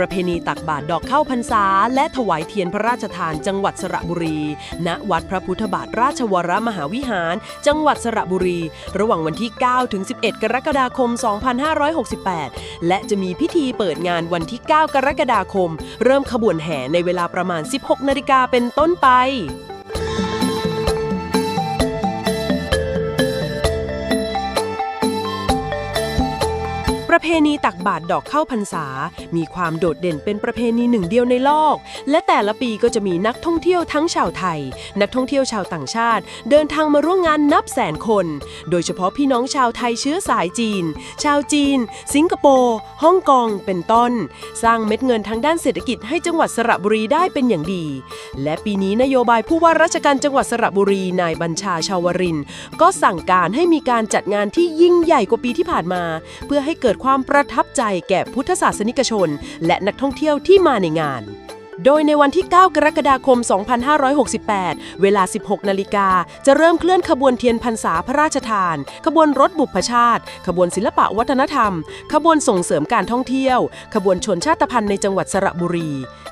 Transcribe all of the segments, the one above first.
ประเพณีตักบาตรดอกข้าวพรรษา และถวายเทียนพระราชทานจังหวัดสระบุรี ณ วัดพระพุทธบาทราชวรมหาวิหาร จังหวัดสระบุรี ระหว่างวันที่ 9 ถึง 11 กรกฎาคม 2568 และจะมีพิธีเปิดงานวันที่ 9 กรกฎาคม เริ่มขบวนแห่ในเวลาประมาณ 16 นาฬิกาเป็นต้นไป ประเพณีตักบาตรดอกเข้าพรรษา มีความโดดเด่นเป็นประเพณีหนึ่งเดียวในโลก และแต่ละปีก็จะมีนักท่องเที่ยวทั้งชาวไทย นักท่องเที่ยวชาวต่างชาติ เดินทางมาร่วมงานนับแสนคน โดยเฉพาะพี่น้องชาวไทยเชื้อสายจีน ชาวจีน สิงคโปร์ฮ่องกงเป็นต้น สร้างเม็ดเงินทางด้านเศรษฐกิจให้จังหวัดสระบุรีได้เป็นอย่างดี และปีนี้นโยบายผู้ว่าราชการจังหวัดสระบุรีนายบัญชาชาวริน ก็สั่งการให้มีการจัดงานที่ยิ่งใหญ่กว่าปีที่ผ่านมา เพื่อให้เกิดความประทับใจแก่พุทธศาสนิกชน และนักท่องเที่ยวที่มาในงาน โดยในวันที่ 9 กรกฎาคม 2568 เวลา 16 นาฬิกา จะเริ่มเคลื่อนขบวนเทียนพรรษาพระราชทาน ขบวนรถบุพชาติ ขบวนศิลปะวัฒนธรรม ขบวนส่งเสริมการท่องเที่ยว ขบวนชนชาติพันธุ์ในจังหวัดสระบุรี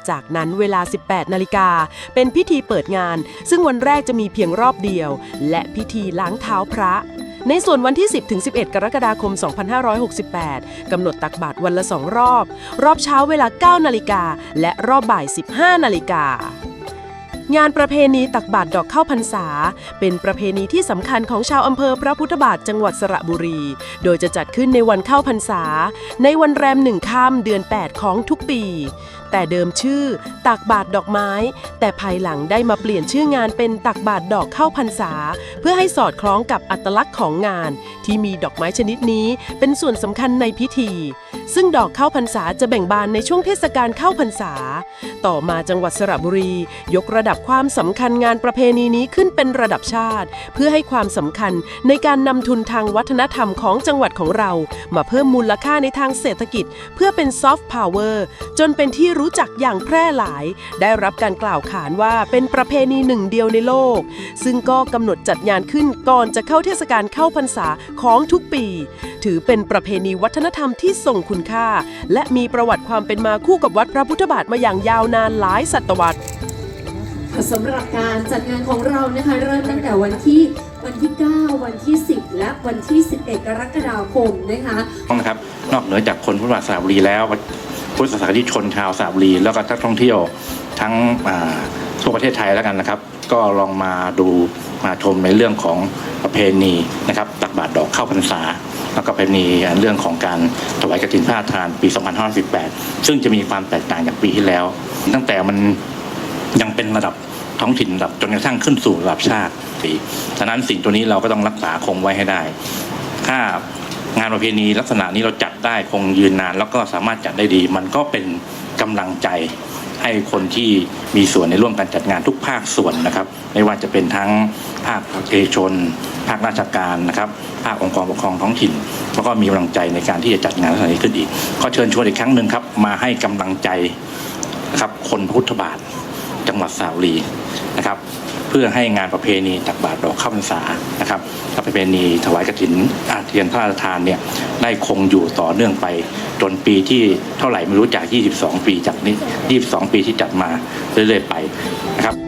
จากนั้นเวลา 18 นาฬิกา เป็นพิธีเปิดงาน ซึ่งวันแรกจะมีเพียงรอบเดียว และพิธีล้างเท้าพระ ในส่วนวันที่ 10ถึง11 กรกฎาคม 2568 กำหนดตักบาตรวันละ 2 รอบ รอบเช้าเวลา 9 นาฬิกา และรอบบ่าย 15 นาฬิกางานประเพณีตักบาตรดอกข้าวพรรษา เป็นประเพณีที่สำคัญของชาวอำเภอพระพุทธบาทจังหวัดสระบุรี โดยจะจัดขึ้นในวันเข้าพรรษา ในวันแรมหนึ่งค่ำเดือน 8 ของทุกปีแต่เดิมชื่อ ตักบาตรดอกไม้ แต่ภายหลังได้มาเปลี่ยนชื่องานเป็นตักบาตรดอกข้าวพรรษา เพื่อให้สอดคล้องกับอัตลักษณ์ของงาน ที่มีดอกไม้ชนิดนี้เป็นส่วนสำคัญในพิธี ซึ่งดอกข้าวพรรษาจะแบ่งบานในช่วงเทศกาลเข้าพรรษา ต่อมาจังหวัดสระบุรี ยกระดับความสำคัญงานประเพณีนี้ขึ้นเป็นระดับชาติ เพื่อให้ความสำคัญในการนำทุนทางวัฒนธรรมของจังหวัดของเรา มาเพิ่มมูลค่าในทางเศรษฐกิจ เพื่อเป็นซอฟต์พาวเวอร์จนเป็นที่รู้จักอย่างแพร่หลาย ได้รับการกล่าวขานว่าเป็นประเพณีหนึ่งเดียวในโลก ซึ่งก็กำหนดจัดงานขึ้นก่อนจะเข้าเทศกาลเข้าพรรษาของทุกปี ถือเป็นประเพณีวัฒนธรรมที่ทรงคุณค่า และมีประวัติความเป็นมาคู่กับวัดพระพุทธบาทมาอย่างยาวนานหลายศตวรรษสำหรับการจัดงานของเรานะคะเริ่มตั้งแต่วันที่วันที่ 9 วันที่ 10 และวันที่ 11 กรกฎาคมนะคะนะครับนอกเหนือจากคนพุทธศาสนาสระบุรีแล้ว พุทธศาสนิกชนชาวสระบุรี แล้วก็นักท่องเที่ยวทั้งทั่วประเทศไทยแล้วกันนะครับ ก็ลองมาดูมาชมในเรื่องของประเพณีนะครับตักบาตรดอกเข้าพรรษา แล้วก็ประเพณีเรื่องของการถวายกฐินพระราทานปี 2518 ซึ่งจะมีความแตกต่างจากปีที่แล้ว ตั้งแต่มันยังเป็นระดับท้องถิ่นระดับจนกระทั่งขึ้นสู่ระดับชาติปีฉะนั้นสิ่งตัวนี้เราก็ต้องรักษาคงไว้ให้ได้ ถ้า งานประเพณีลักษณะนี้เราจัดได้คงยืนนาน แล้วก็สามารถจัดได้ดี มันก็เป็นกำลังใจให้คนที่มีส่วนในร่วมการจัดงานทุกภาคส่วนนะครับ ไม่ว่าจะเป็นทั้งภาคเอกชน ภาคราชการนะครับภาคองค์กรปกครองท้องถิ่นแล้วก็มีกำลังใจในการที่จะจัดงานลักษณะนี้ขึ้นอีกก็เชิญชวนอีกครั้งหนึ่งครับมาให้กำลังใจนะครับคนพุทธบาทจังหวัดสระบุรีนะครับ เพื่อให้งานประเพณีตักบาตรดอกข้าวพรรษานะครับประเพณีถวายกฐินอาเทียนพระราชทานเนี่ยได้คงอยู่ต่อเนื่องไป จนปีที่เท่าไหร่ไม่รู้จาก 22 ปีจากนี้ 22 ปีที่จัดมาเรื่อยๆไปนะครับ